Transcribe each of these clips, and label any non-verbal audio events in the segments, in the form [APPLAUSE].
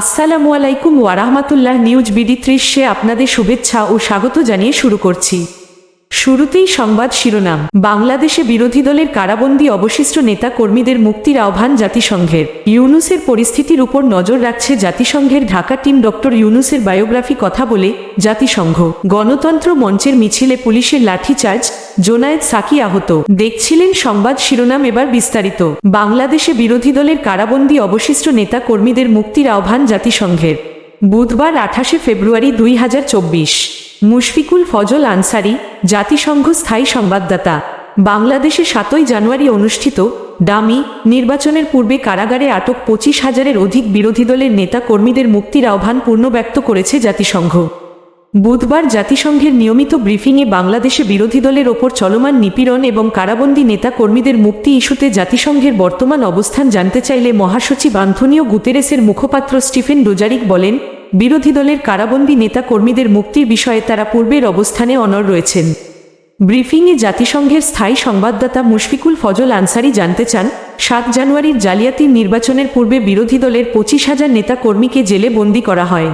আসসালামু আলাইকুম ওয়ারাহমাতুল্লাহ news BD ত্রিশে আপনাদের শুভেচ্ছা ও স্বাগত জানিয়ে শুরু করছি। শুরুতেই সংবাদ শিরোনাম। বাংলাদেশে বিরোধী দলের কারাবন্দী অবশিষ্ট নেতা কর্মীদের মুক্তির আহ্বান জাতিসংঘের। ইউনুসের পরিস্থিতির উপর নজর রাখছে জাতিসংঘের ঢাকা টিম ডক্টর ইউনুসের বায়োগ্রাফি কথা বলে জাতিসংঘ। গণতন্ত্র মঞ্চের মিছিলে পুলিশের লাঠিচার্জ, জোনায়েদ সাকি আহত। দেখছিলেন সংবাদ শিরোনাম এবার বিস্তারিত। বাংলাদেশে বিরোধী দলের কারাবন্দী অবশিষ্ট নেতা কর্মীদের মুক্তির আহ্বান জাতিসংঘের। বুধবার আঠাশে ফেব্রুয়ারি দুই হাজার চব্বিশ। মুশফিকুল ফজল আনসারি, জাতিসংঘ স্থায়ী সংবাদদাতা। বাংলাদেশে সাতই জানুয়ারি অনুষ্ঠিত ডামি নির্বাচনের পূর্বে কারাগারে আটক পঁচিশ হাজারের অধিক বিরোধী দলের নেতা কর্মীদের মুক্তির আহ্বান পূর্ণ ব্যক্ত করেছে জাতিসংঘ। বুধবার জাতিসংঘের নিয়মিত ব্রিফিংয়ে বাংলাদেশে বিরোধী দলের ওপর চলমান নিপীড়ন এবং কারাবন্দী নেতা কর্মীদের মুক্তি ইস্যুতে জাতিসংঘের বর্তমান অবস্থান জানতে চাইলে মহাসচিব আন্থনীয় গুতেরেসের মুখপাত্র স্টিফেন ডোজারিক বলেন বিরোধী দলের কারাবন্দী নেতা কর্মীদের মুক্তির বিষয়ে তারা পূর্বের অবস্থানে অনড় রয়েছেন। ব্রিফিংয়ে জাতিসংঘের স্থায়ী সংবাদদাতা মুশফিকুল ফজল আনসারি জানতে চান, সাত জানুয়ারির জালিয়াতির নির্বাচনের পূর্বে বিরোধী দলের পঁচিশ হাজার নেতা কর্মীকে জেলে বন্দি করা হয়।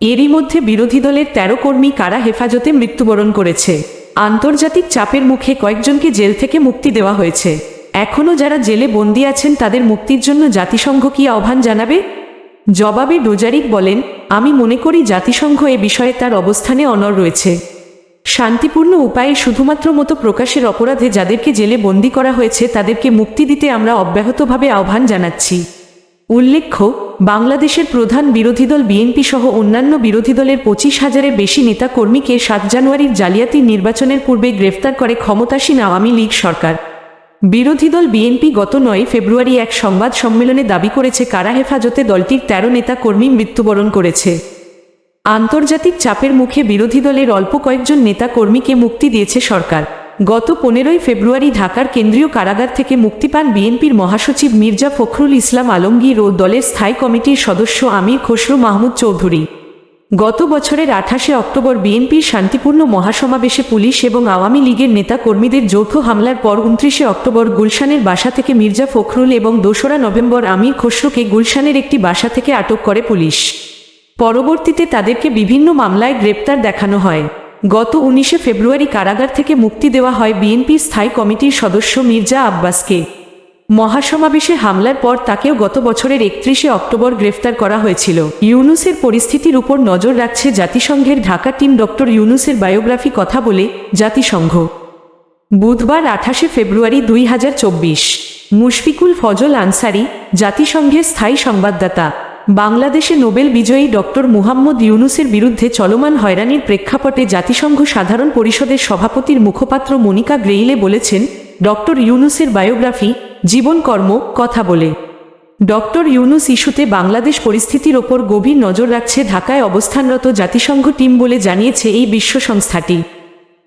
এরই মধ্যে বিরোধী দলের তেরো কর্মী কারা হেফাজতে মৃত্যুবরণ করেছে। আন্তর্জাতিক চাপের মুখে কয়েকজনকে জেল থেকে মুক্তি দেওয়া হয়েছে। এখনও যারা জেলে বন্দি আছেন তাদের মুক্তির জন্য জাতিসংঘ কি আহ্বান জানাবে? জবাবে ডোজারিক বলেন, আমি মনে করি জাতিসংঘ এ বিষয়ে তার অবস্থানে অনড় রয়েছে। শান্তিপূর্ণ উপায়ে শুধুমাত্র মতো প্রকাশের অপরাধে যাদেরকে জেলে বন্দি করা হয়েছে, তাদেরকে মুক্তি দিতে আমরা অব্যাহতভাবে আহ্বান জানাচ্ছি। উল্লেখ্য, বাংলাদেশের প্রধান বিরোধী দল বিএনপি সহ অন্যান্য বিরোধী দলের পঁচিশ হাজারের বেশি নেতা কর্মীকে সাত জানুয়ারির জালিয়াতি নির্বাচনের পূর্বে গ্রেফতার করে ক্ষমতাসীন আওয়ামী লীগ সরকার। বিরোধী দল বিএনপি গত নয় ফেব্রুয়ারি এক সংবাদ সম্মেলনে দাবি করেছে, কারা হেফাজতে দলটির তেরো নেতা কর্মী মৃত্যুবরণ করেছে। আন্তর্জাতিক চাপের মুখে বিরোধী দলের অল্প কয়েকজন নেতা কর্মীকে মুক্তি দিয়েছে সরকার। গত পনেরোই ফেব্রুয়ারি ঢাকার কেন্দ্রীয় কারাগার থেকে মুক্তি পান বিএনপির মহাসচিব মির্জা ফখরুল ইসলাম আলমগীর ও দলের স্থায়ী কমিটির সদস্য আমির খসরু মাহমুদ চৌধুরী। গত বছরের আঠাশে অক্টোবর বিএনপির শান্তিপূর্ণ মহাসমাবেশে পুলিশ এবং আওয়ামী লীগের নেতা কর্মীদের যৌথ হামলার পর উনত্রিশে অক্টোবর গুলশানের বাসা থেকে মির্জা ফখরুল এবং দোসরা নভেম্বর আমির খসরুকে গুলশানের একটি বাসা থেকে আটক করে পুলিশ। পরবর্তীতে তাদেরকে বিভিন্ন মামলায় গ্রেপ্তার দেখানো হয়। গত উনিশে ফেব্রুয়ারি কারাগার থেকে মুক্তি দেওয়া হয় বিএনপির স্থায়ী কমিটির সদস্য মির্জা আব্বাসকে। মহাসমাবেশে হামলার পর তাকেও গত বছরের একত্রিশে অক্টোবর গ্রেফতার করা হয়েছিল। ইউনুসের পরিস্থিতির উপর নজর রাখছে জাতিসংঘের ঢাকা টিম ডক্টর ইউনুসের বায়োগ্রাফি কথা বলে জাতিসংঘ। বুধবার আঠাশে ফেব্রুয়ারি দুই হাজার চব্বিশ। মুশফিকুল ফজল আনসারি, জাতিসংঘের স্থায়ী সংবাদদাতা। বাংলাদেশে নোবেল বিজয়ী ডক্টর মুহাম্মদ ইউনুসের বিরুদ্ধে চলমান হয়রানির প্রেক্ষাপটে জাতিসংঘ সাধারণ পরিষদের সভাপতির মুখপাত্র মনিকা গ্রেইলে বলেছেন, ডক্টর ইউনুসের বায়োগ্রাফি জীবনকর্ম কথা বলে। ডক্টর ইউনুস ইস্যুতে বাংলাদেশ পরিস্থিতির ওপর গভীর নজর রাখছে ঢাকায় অবস্থানরত জাতিসংঘ টিম বলে জানিয়েছে এই বিশ্ব সংস্থাটি।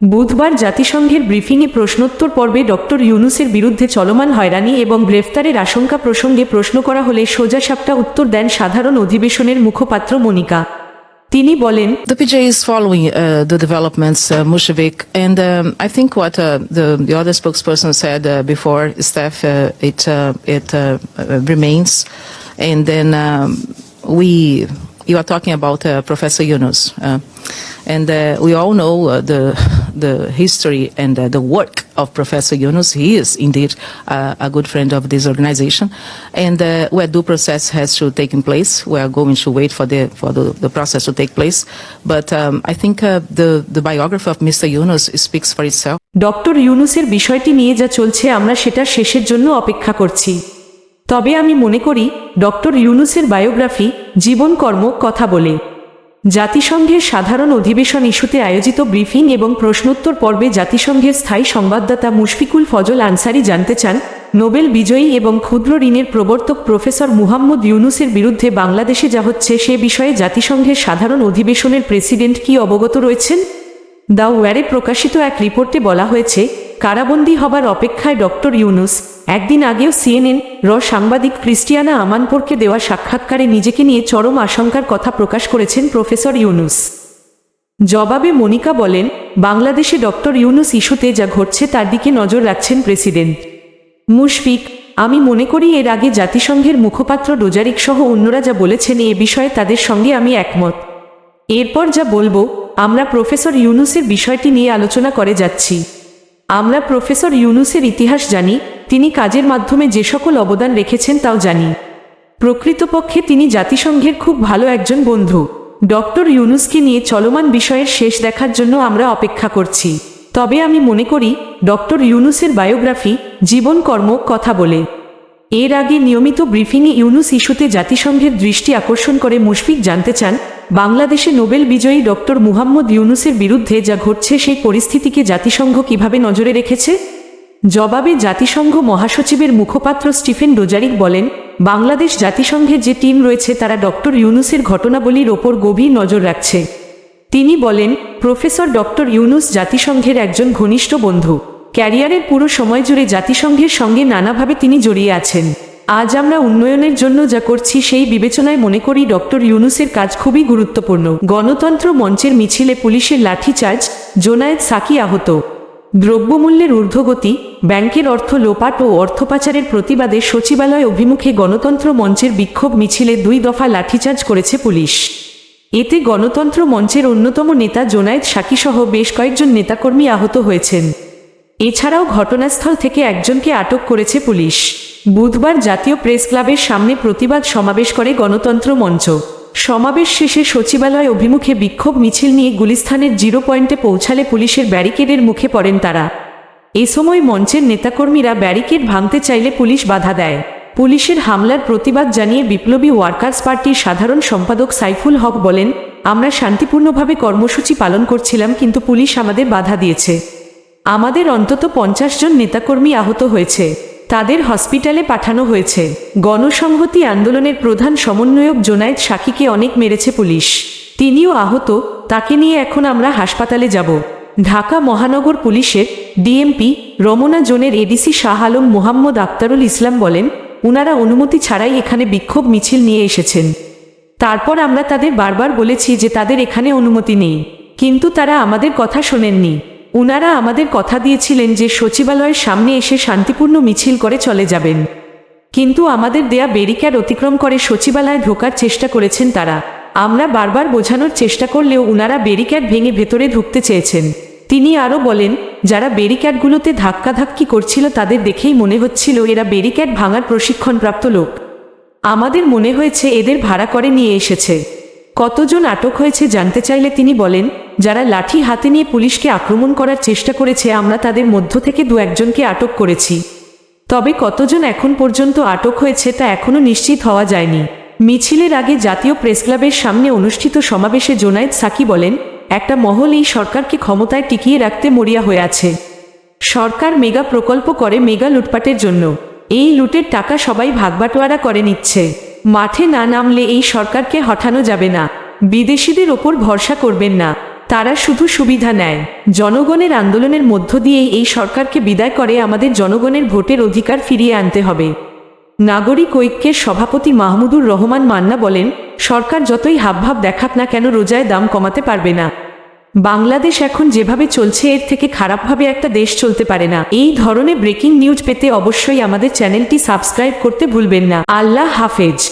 বুধবার জাতিসংঘের ব্রিফিংয়ে প্রশ্নোত্তর পর্বে ডক্টর ইউনুসের বিরুদ্ধে চলমান হয়রানি এবং গ্রেফতারের আশঙ্কা প্রসঙ্গে প্রশ্ন করা হলে সোজাসাপটা উত্তর দেন সাধারণ অধিবেশনের মুখপাত্র Monica. তিনি বলেন The PJ is following uh, the developments, uh, Mushevik, and um, I think what uh, the, the other spokesperson said uh, before, Steph, uh, it uh, it uh, uh, remains, and then um, we you are talking about uh, Professor Yunus, uh, and uh, we all know uh, the [LAUGHS] the history and uh, the work of Professor Yunus. He is indeed uh, a good friend of this organization, and uh, where due process has to take in place, we are going to wait for the for the, the process to take place. But um, I think uh, the the biography of Mr. Yunus speaks for itself. Doctor ইউনুসের বিষয়টি নিয়ে যা চলছে আমরা সেটার শেষের জন্য অপেক্ষা করছি তবে আমি মনে করি ডক্টর ইউনুসের বায়োগ্রাফি জীবনকর্ম কথা বলে জাতিসংঘের সাধারণ অধিবেশন ইস্যুতে আয়োজিত ব্রিফিং এবং প্রশ্নোত্তর পর্বে জাতিসংঘের স্থায়ী সংবাদদাতা মুশফিকুল ফজল আনসারি জানতে চান, নোবেল বিজয়ী এবং ক্ষুদ্র ঋণের প্রবর্তক প্রফেসর মুহাম্মদ ইউনুসের বিরুদ্ধে বাংলাদেশে যা হচ্ছে সে বিষয়ে জাতিসংঘের সাধারণ অধিবেশনের প্রেসিডেন্ট কি অবগত রয়েছেন? দ্য ওয়ারে প্রকাশিত এক রিপোর্টে বলা হয়েছে, কারাবন্দী হবার অপেক্ষায় ডক্টর ইউনুস একদিন আগেও সিএনএন র সাংবাদিক ক্রিস্টিয়ানা আমানপোরকে দেওয়া সাক্ষাৎকারে নিজেকে নিয়ে চরম আশঙ্কার কথা প্রকাশ করেছেন প্রফেসর ইউনুস। জবাবে মনিকা বলেন, বাংলাদেশে ডক্টর ইউনুস ইস্যুতে যা ঘটছে তার দিকে নজর রাখছেন প্রেসিডেন্ট। মুশফিক, আমি মনে করি এর আগে জাতিসংঘের মুখপাত্র ডোজারিক সহ অন্যরা যা বলেছেন এ বিষয়ে তাদের সঙ্গে আমি একমত। এরপর যা বলব, আমরা প্রফেসর ইউনুসের বিষয়টি নিয়ে আলোচনা করে যাচ্ছি। আমরা প্রফেসর ইউনুসের ইতিহাস জানি তিনি কাজের মাধ্যমে যে সকল অবদান রেখেছেন তাও জানি। প্রকৃতপক্ষে তিনি জাতিসংঘের খুব ভালো একজন বন্ধু। ডক্টর ইউনুসকে নিয়ে চলমান বিষয়ের শেষ দেখার জন্য আমরা অপেক্ষা করছি। তবে আমি মনে করি, ডক্টর ইউনুসের বায়োগ্রাফি, জীবন কর্ম, কথা বলে। এর আগে নিয়মিত ব্রিফিংয়ে ইউনুস ইস্যুতে জাতিসংঘের দৃষ্টি আকর্ষণ করে মুশফিক জানতে চান, বাংলাদেশে নোবেল বিজয়ী ডক্টর মুহাম্মদ ইউনুসের বিরুদ্ধে যা ঘটছে সেই পরিস্থিতিকে জাতিসংঘ কীভাবে নজরে রেখেছে? জবাবে জাতিসংঘ মহাসচিবের মুখপাত্র স্টিফেন ডোজারিক বলেন, বাংলাদেশ জাতিসংঘের যে টিম রয়েছে তারা ডক্টর ইউনুসের ঘটনাবলীর ওপর গভীর নজর রাখছে। তিনি বলেন, প্রফেসর ডক্টর ইউনুস জাতিসংঘের একজন ঘনিষ্ঠ বন্ধু। ক্যারিয়ারের পুরো সময় জুড়ে জাতিসংঘের সঙ্গে নানাভাবে তিনি জড়িয়ে আছেন। আজ আমরা উন্নয়নের জন্য যা করছি সেই বিবেচনায় মনে করি ডক্টর ইউনুসের কাজ খুবই গুরুত্বপূর্ণ। গণতন্ত্র মঞ্চের মিছিলে পুলিশের লাঠিচার্জ, জোনায়েদ সাকি আহত। দ্রব্যমূল্যের ঊর্ধ্বগতি, ব্যাংকের অর্থ লোপাট ও অর্থ পাচারের প্রতিবাদে সচিবালয় অভিমুখে গণতন্ত্র মঞ্চের বিক্ষোভ মিছিলে দুই দফা লাঠিচার্জ করেছে পুলিশ। এতে গণতন্ত্র মঞ্চের অন্যতম নেতা জোনায়েদ সাকিসহ বেশ কয়েকজন নেতাকর্মী আহত হয়েছেন। এছাড়াও ঘটনাস্থল থেকে একজনকে আটক করেছে পুলিশ। বুধবার জাতীয় প্রেস ক্লাবের সামনে প্রতিবাদ সমাবেশ করে গণতন্ত্র মঞ্চ। সমাবেশ শেষে সচিবালয় অভিমুখে বিক্ষোভ মিছিল নিয়ে গুলিস্থানের জিরো পয়েন্টে পৌঁছালে পুলিশের ব্যারিকেডের মুখে পড়েন তারা। এ সময় মঞ্চের নেতাকর্মীরা ব্যারিকেড ভাঙতে চাইলে পুলিশ বাধা দেয়। পুলিশের হামলার প্রতিবাদ জানিয়ে বিপ্লবী ওয়ার্কার্স পার্টির সাধারণ সম্পাদক সাইফুল হক বলেন, আমরা শান্তিপূর্ণভাবে কর্মসূচি পালন করছিলাম কিন্তু পুলিশ আমাদের বাধা দিয়েছে। আমাদের অন্তত পঞ্চাশ জন নেতাকর্মী আহত হয়েছে। তাদের হসপিটালে পাঠানো হয়েছে। গণসংহতি আন্দোলনের প্রধান সমন্বয়ক জোনায়েদ সাকিকে অনেক মেরেছে পুলিশ। তিনিও আহত, তাকে নিয়ে এখন আমরা হাসপাতালে যাব। ঢাকা মহানগর পুলিশের ডিএমপি রমনা জোনের এডিসি শাহ আলম মোহাম্মদ আক্তারুল ইসলাম বলেন, উনারা অনুমতি ছাড়াই এখানে বিক্ষোভ মিছিল নিয়ে এসেছেন। তারপর আমরা তাদের বারবার বলেছি যে তাদের এখানে অনুমতি নেই। কিন্তু তারা আমাদের কথা শোনেননি। উনারা আমাদের কথা দিয়েছিলেন যে সচিবালয়ের সামনে এসে শান্তিপূর্ণ মিছিল করে চলে যাবেন। কিন্তু আমাদের দেয়া ব্যারিক্যাড অতিক্রম করে সচিবালয়ে ঢোকার চেষ্টা করেছেন তারা। আমরা বারবার বোঝানোর চেষ্টা করলেও উনারা ব্যারিক্যাড ভেঙে ভেতরে ঢুকতে চেয়েছেন। তিনি আরও বলেন, যারা ব্যারিক্যাডগুলোতে ধাক্কাধাক্কি করছিল তাদের দেখেই মনে হচ্ছিল এরা ব্যারিক্যাড ভাঙার প্রশিক্ষণপ্রাপ্ত লোক। আমাদের মনে হয়েছে এদের ভাড়া করে নিয়ে এসেছে। কতজন আটক হয়েছে জানতে চাইলে তিনি বলেন যারা লাঠি হাতে নিয়ে পুলিশকে আক্রমণ করার চেষ্টা করেছে, আমরা তাদের মধ্য থেকে দু একজনকে আটক করেছি। তবে কতজন এখন পর্যন্ত আটক হয়েছে তা এখনও নিশ্চিত হওয়া যায়নি। মিছিলের আগে জাতীয় প্রেসক্লাবের সামনে অনুষ্ঠিত সমাবেশে জোনায়েদ সাকি বলেন, একটা মহল এই সরকারকে ক্ষমতায় টিকিয়ে রাখতে মরিয়া হয়ে আছে। সরকার মেগা প্রকল্প করে মেগা লুটপাটের জন্য। এই লুটের টাকা সবাই ভাগবাটোয়ারা করে নিচ্ছে। মাঠে না নামলে এই সরকারকে হঠানো যাবে না। বিদেশিদের ওপর ভরসা করবেন না। তারা শুধু সুবিধা নেয়। জনগণের আন্দোলনের মধ্য দিয়েই এই সরকারকে বিদায় করে আমাদের জনগণের ভোটের অধিকার ফিরিয়ে আনতে হবে। নাগরিক ঐক্যের সভাপতি মাহমুদুর রহমান মান্না বলেন, সরকার যতই হাবভাব দেখাক না কেন রোজায় দাম কমাতে পারবে না। বাংলাদেশ এখন যেভাবে চলছে, এর থেকে খারাপভাবে একটা দেশ চলতে পারে না। এই ধরনের ব্রেকিং নিউজ পেতে অবশ্যই আমাদের চ্যানেলটি সাবস্ক্রাইব করতে ভুলবেন না। আল্লাহ হাফেজ।